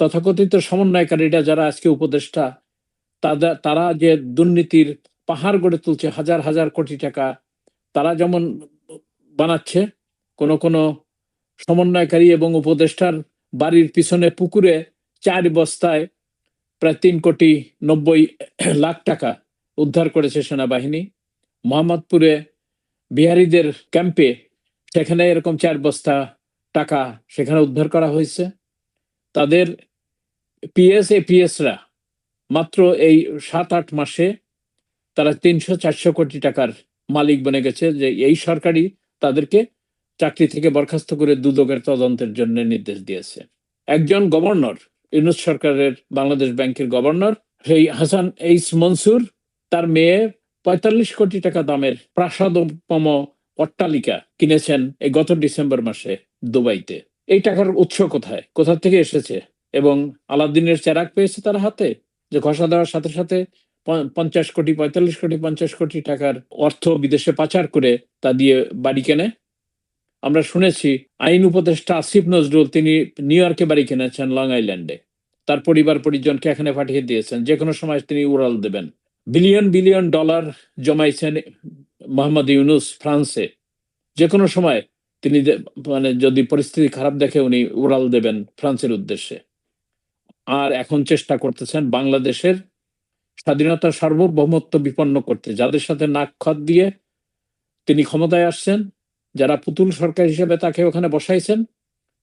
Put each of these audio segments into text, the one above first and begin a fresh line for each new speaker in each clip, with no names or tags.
তথাকথিত সমন্বয়কারীরা যারা আজকে উপদেষ্টা তাদের তারা যে দুর্নীতির পাহাড় গড়ে তুলছে, হাজার হাজার কোটি টাকা, তারা যেমন বানাচ্ছে, কোন কোন সমন্বয়কারী এবং উপদেষ্টার বাড়ির পিছনে পুকুরে চার বস্তায় প্রায় তিন কোটি নব্বই লাখ টাকা উদ্ধার করেছে সেনাবাহিনী। মোহাম্মদপুরে বিহারীদের ক্যাম্পে সেখানে এরকম চার বস্তা টাকা সেখানে উদ্ধার করা হয়েছে। তাদের পিএস এপিএসরা মাত্র এই সাত আট মাসে তারা তিনশো চারশো কোটি টাকার মালিক বনে গেছে যে এই সরকারই তাদেরকে চাকরি থেকে বরখাস্ত করে দুদকের তদন্তের জন্য নির্দেশ দিয়েছে। একজন গভর্নর, ইউনুস সরকারের বাংলাদেশ ব্যাংকের গভর্নর, সেই হাসান এইস মনসুর, তার মেয়ে পঁয়তাল্লিশ কোটি টাকা দামের প্রাসাদপম অট্টালিকা কিনেছেন এই গত ডিসেম্বর মাসে দুবাইতে। এই টাকার উৎস কোথায়? কোথা থেকে এসেছে? এবং আলাদিনের চেরাক পেয়েছে তার হাতে, যে ঘষা দেওয়ার সাথে সাথে পঞ্চাশ কোটি, পঁয়তাল্লিশ কোটি, পঞ্চাশ কোটি টাকার অর্থ বিদেশে পাচার করে তা দিয়ে বাড়ি কেনে। আমরা শুনেছি আইন উপদেষ্টা আসিফ নজরুল তিনি নিউ ইয়র্কে বাড়ি কিনেছেন লং আইল্যান্ডে। তার পরিবার পরিজনকে এখানে পাঠিয়ে দিয়েছেন। যে কোনো সময় তিনি উড়াল দেবেন। বিলিয়ন বিলিয়ন ডলার জমাইছেন মোহাম্মদ ইউনুস ফ্রান্সে। যে কোনো সময় তিনি মানে যদি পরিস্থিতি খারাপ দেখে উনি উড়াল দেবেন ফ্রান্সের উদ্দেশ্যে। আর এখন চেষ্টা করতেছেন বাংলাদেশের স্বাধীনতার সার্বভৌমত্ব বিপন্ন করতে। যাদের সাথে নাক খত দিয়ে তিনি ক্ষমতায় আসছেন, যারা পুতুল সরকার হিসেবে তাকে ওখানে বসাইছেন,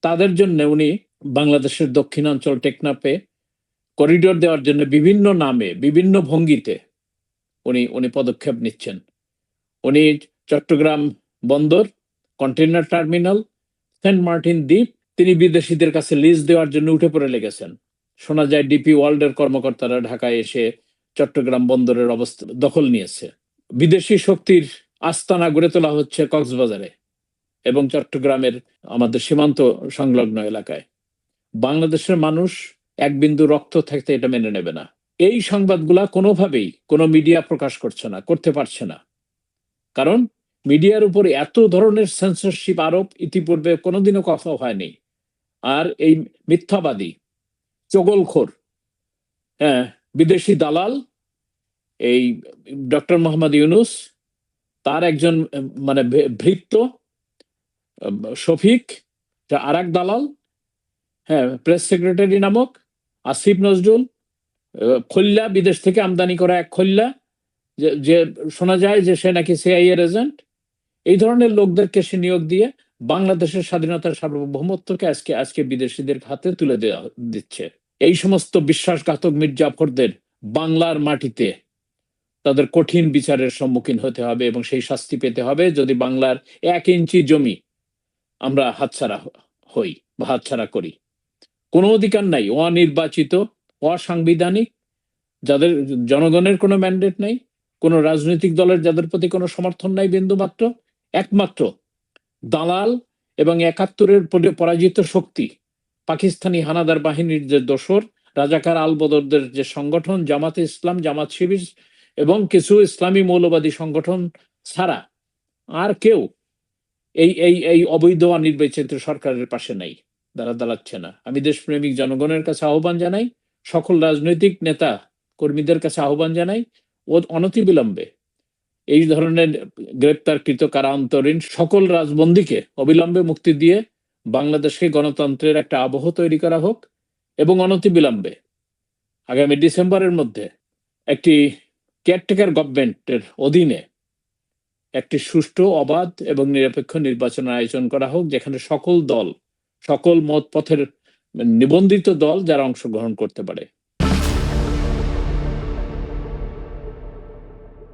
তাদের জন্য উনি বাংলাদেশের দক্ষিণাঞ্চল টেকনাপে করিডোর দেওয়ার জন্য বিভিন্ন নামে, বিভিন্ন ভঙ্গিতে উনি উনি পদক্ষেপ নিচ্ছেন। উনি চট্টগ্রাম বন্দর, কন্টেইনার টার্মিনাল, সেন্ট মার্টিন দ্বীপ, তিনি বিদেশিদের কাছে লিজ দেওয়ার জন্য উঠে পড়ে লেগেছেন। শোনা যায়, ডিপি ওয়ার্ল্ডের কর্মকর্তারা ঢাকায় এসে চট্টগ্রাম বন্দরের অবস্থা দখল নিয়েছে। বিদেশি শক্তির আস্তানা গড়ে তোলা হচ্ছে কক্সবাজারে এবং চট্টগ্রামের আমাদের সীমান্ত সংলগ্ন এলাকায়। বাংলাদেশের মানুষ এক বিন্দু রক্ত থাকতে এটা মেনে নেবে না। এই সংবাদগুলা কোনোভাবেই কোনো মিডিয়া প্রকাশ করছে না, করতে পারছে না। কারণ মিডিয়ার উপর এত ধরনের সেন্সরশিপ আরোপ ইতিপূর্বে কোনোদিনও কথা হয়নি। আর এই মিথ্যাবাদী চগলখোর হ্যাঁ বিদেশি দালাল, এই ডক্টর মোহাম্মদ ইউনুস, তার একজন মানে ভৃত্য শফিক আর এক দালাল হ্যাঁ প্রেস সেক্রেটারি নামক, আসিফ নজরুল খল্লা, বিদেশ থেকে আমদানি করা এক খল্লা, যে শোনা যায় যে সে নাকি সিআইএ এর এজেন্ট, এই ধরনের লোকদেরকে সে নিয়োগ দিয়ে বাংলাদেশের স্বাধীনতার সার্বভৌমত্বকে আজকে আজকে বিদেশিদের হাতে তুলে দেওয়া দিচ্ছে। এই সমস্ত বিশ্বাসঘাতক মির্জাফরদের বাংলার মাটিতে তাদের কঠিন বিচারের সম্মুখীন হতে হবে এবং সেই শাস্তি পেতে হবে যদি বাংলার এক ইঞ্চি জমি আমরা হাতছাড়া হই বা হাতছাড়া করি। কোনো অধিকার নাই, অনির্বাচিত, অসাংবিধানিক, যাদের জনগণের কোনো ম্যান্ডেট নাই, কোনো রাজনৈতিক দলের যাদের প্রতি কোনো সমর্থন নাই বিন্দুমাত্র, একমাত্র দালাল এবং একাত্তরের পরে পরাজিত শক্তি, পাকিস্তানি হানাদার বাহিনীর যে দোসর, রাজাকার আল বদরদের যে সংগঠন, জামাতে ইসলাম, জামাত শিবির এবং কিছু ইসলামী মৌলবাদী সংগঠন ছাড়া আর কেউ এই এই এই অবৈধ অনির্বাচিত সরকারের পাশে নাই দাঁড়া দাঁড়াচ্ছে না। আমি দেশপ্রেমিক জনগণের কাছে আহ্বান জানাই, সকল রাজনৈতিক নেতা কর্মীদের কাছে আহ্বান জানাই, ও অনতিবিলম্বে এই ধরনের গ্রেপ্তারকৃত কারান্তরীণ সকল রাজবন্দীকে অবিলম্বে মুক্তি দিয়ে বাংলাদেশকে গণতন্ত্রের একটা আবহ তৈরি করা হোক এবং অনতিবিলম্বে আগামী ডিসেম্বরের মধ্যে একটি কেয়ারটেকার গভর্নমেন্টের অধীনে একটি সুষ্ঠু, অবাধ এবং নিরপেক্ষ নির্বাচনের আয়োজন করা হোক, যেখানে সকল দল, সকল মত পথের নিবন্ধিত দল যারা অংশগ্রহণ করতে পারে।